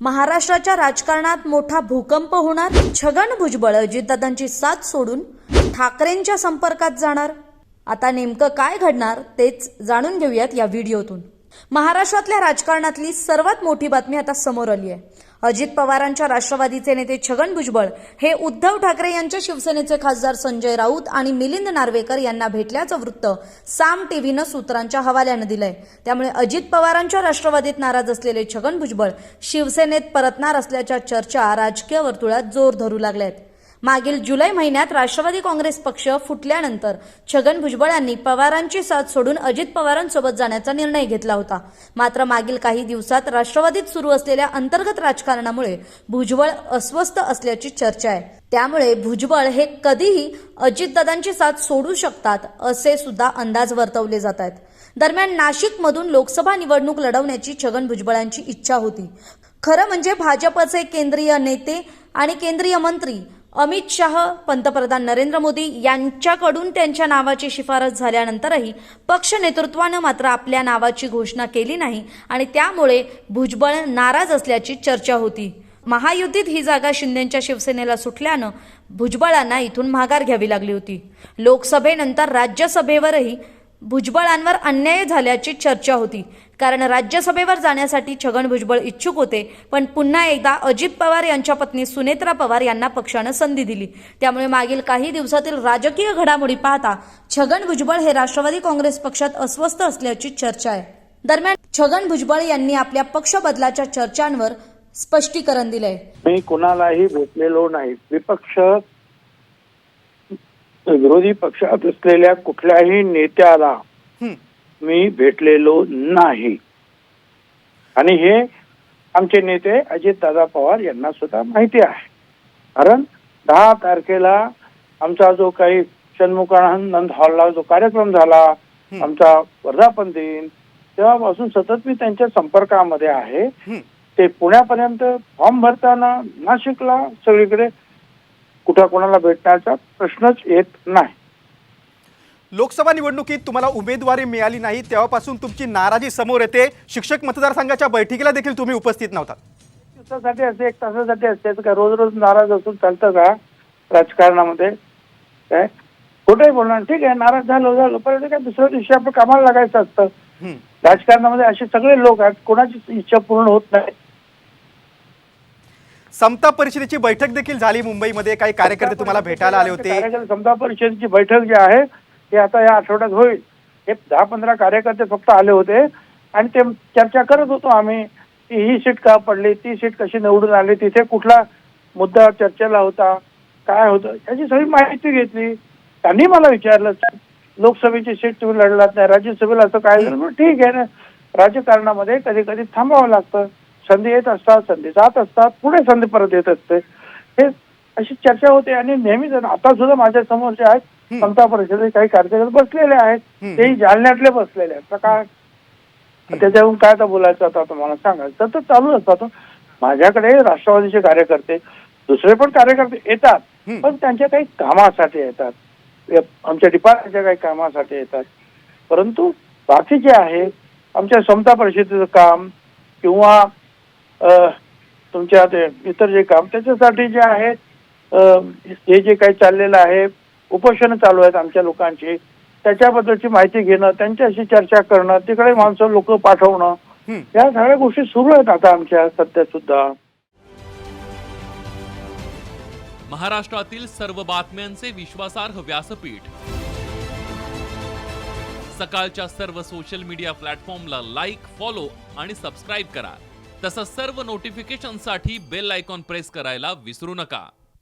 महाराष्ट्राच्या राजकारणात मोठा भूकंप होणार छगन भुजबळ अजितदादांची साथ सोडून ठाकरेंच्या संपर्कात जाणार. आता नेमकं काय घडणार तेच जाणून घेऊयात या व्हिडिओतून. महाराष्ट्रातल्या राजकारणातली सर्वात मोठी बातमी आता समोर आली आहे. अजित पवारांच्या राष्ट्रवादीचे नेते छगन भुजबळ हे उद्धव ठाकरे यांच्या शिवसेनेचे खासदार संजय राऊत आणि मिलिंद नार्वेकर यांना भेटल्याचं वृत्त साम टीव्हीनं सूत्रांच्या हवाल्यानं दिलंय. त्यामुळे अजित पवारांच्या राष्ट्रवादीत नाराज असलेले छगन भुजबळ शिवसेनेत परतणार असल्याच्या चर्चा राजकीय वर्तुळात जोर धरू लागल्या आहेत मागील जुलै महिन्यात राष्ट्रवादी काँग्रेस पक्ष फुटल्यानंतर छगन भुजबळ यांनी पवारांची साथ सोडून अजित पवारांसोबत जाण्याचा निर्णय घेतला होता. मात्र मागील काही दिवसात राष्ट्रवादीत सुरू असलेल्या अंतर्गत राजकारणामुळे भुजबळ अस्वस्थ असल्याची चर्चा आहे. त्यामुळे भुजबळ हे कधीही अजितदादांची साथ सोडू शकतात असे सुद्धा अंदाज वर्तवले जात आहेत. दरम्यान नाशिकमधून लोकसभा निवडणूक लढवण्याची छगन भुजबळांची इच्छा होती. खरं म्हणजे भाजपचे केंद्रीय नेते आणि केंद्रीय मंत्री अमित शाह पंतप्रधान नरेंद्र मोदी यांच्याकडून त्यांच्या नावाची शिफारस झाल्यानंतरही पक्ष नेतृत्वानं मात्र आपल्या नावाची घोषणा केली नाही आणि त्यामुळे भुजबळ नाराज असल्याची चर्चा होती. महायुतीत ही जागा शिंदेच्या शिवसेनेला सुटल्यानं भुजबळांना इथून माघार घ्यावी लागली होती. लोकसभेनंतर राज्यसभेवरही भुजबळांवर अन्याय झाल्याची चर्चा होती. कारण राज्यसभेवर जाण्यासाठी छगन भुजबळ इच्छुक होते पण पुन्हा एकदा अजित पवार यांच्या पत्नी सुनेत्रा पवार यांना पक्षानं संधी दिली. त्यामुळे मागील काही दिवसातील राजकीय घडामोडी पाहता छगन भुजबळ हे राष्ट्रवादी काँग्रेस पक्षात अस्वस्थ असल्याची चर्चा आहे. दरम्यान छगन भुजबळ यांनी आपल्या पक्ष बदलाच्या चर्चांवर स्पष्टीकरण दिलंय. मी कुणालाही भेटलेलो नाही. विपक्ष विरोधी पक्षात असलेल्या कुठल्याही नेत्याला मी भेटलेलो नाही आणि हे आमचे नेते अजितदादा पवार यांना सुद्धा माहिती आहे कारण दहा तारखेला आमचा जो काही षण्मुखानंद हॉलला जो कार्यक्रम झाला. आमचा वर्धापन दिन तेव्हापासून सतत मी त्यांच्या संपर्कामध्ये आहे. ते पुण्यापर्यंत फॉर्म भरताना नाशिकला सगळीकडे कुठं कोणाला भेटण्याचा प्रश्नच येत नाही लोकसभा निवडणुकीत तुम्हाला उमेदवारी मिळाली नाही तेव्हापासून तुमची नाराजी समोर येते. शिक्षक मतदारसंघाच्या बैठकीला देखील तुम्ही उपस्थित नव्हता दिवसासाठी असते एक तासासाठी असते. काय रोज रोज नाराज असून चालतं का राजकारणामध्ये? काय? कुठेही बोलणार ठीक आहे नाराज झालो झालो. परंतु काय दुसऱ्या दिवशी आपण कामाला लागायचं असतं. राजकारणामध्ये असे सगळे लोक आहेत कोणाची इच्छा पूर्ण होत नाही. समता परिषदेची बैठक देखील झाली मुंबईमध्ये. काही कार्यकर्ते तुम्हाला भेटायला आले होते. समता परिषदेची बैठक जी आहे ते आता या आठवड्यात होईल. हे दहा पंधरा कार्यकर्ते फक्त आले होते आणि ते चर्चा करत होतो आम्ही की ही सीट का पडली ती सीट कशी निवडून आली तिथे कुठला मुद्दा चर्चेला होता काय होतं याची सगळी माहिती घेतली. त्यांनी मला विचारलं लोकसभेची सीट तुम्ही लढलात नाही राज्यसभेला असं काय झालं? ठीक आहे ना राजकारणामध्ये कधी कधी थांबावं लागतं. संधी येत असतात संधी जात असतात पुढे संधी परत येत असते. हे अशी चर्चा होते आणि नेहमीच आता सुद्धा माझ्यासमोर जे आहेत समता परिषदेचे काही कार्यकर्ते बसलेले आहेत. तेही जालन्यातले बसलेले आहेत. तर काय? त्याच्यावरून काय आता बोलायचं आता तुम्हाला सांगायचं. सतत चालू असतात माझ्याकडे राष्ट्रवादीचे कार्यकर्ते दुसरे पण कार्यकर्ते येतात. पण त्यांच्या काही कामासाठी येतात. आमच्या डिपार्टमेंटच्या काही कामासाठी येतात. परंतु बाकीचे आहेत आमच्या समता परिषदेचं काम किंवा तुमच्या ते इतर जे काम त्याच्यासाठी जे आहेत अ, हे जे काही चाललेलं आहे उपोषण चालू आहेत आमच्या लोकांची. त्याच्याबद्दलची माहिती घेणं त्यांच्याशी चर्चा करणं तिकडे माणसं लोक पाठवणं. या सगळ्या गोष्टी सुरू आहेत आता आमच्या सध्या सुद्धा महाराष्ट्रातील सर्व बातम्यांचे विश्वासार्ह व्यासपीठ. सकाळच्या सर्व सोशल मीडिया प्लॅटफॉर्मला लाईक फॉलो आणि सबस्क्राईब करा. तसंच सर्व नोटिफिकेशनसाठी बेल आयकॉन प्रेस करायला विसरू नका.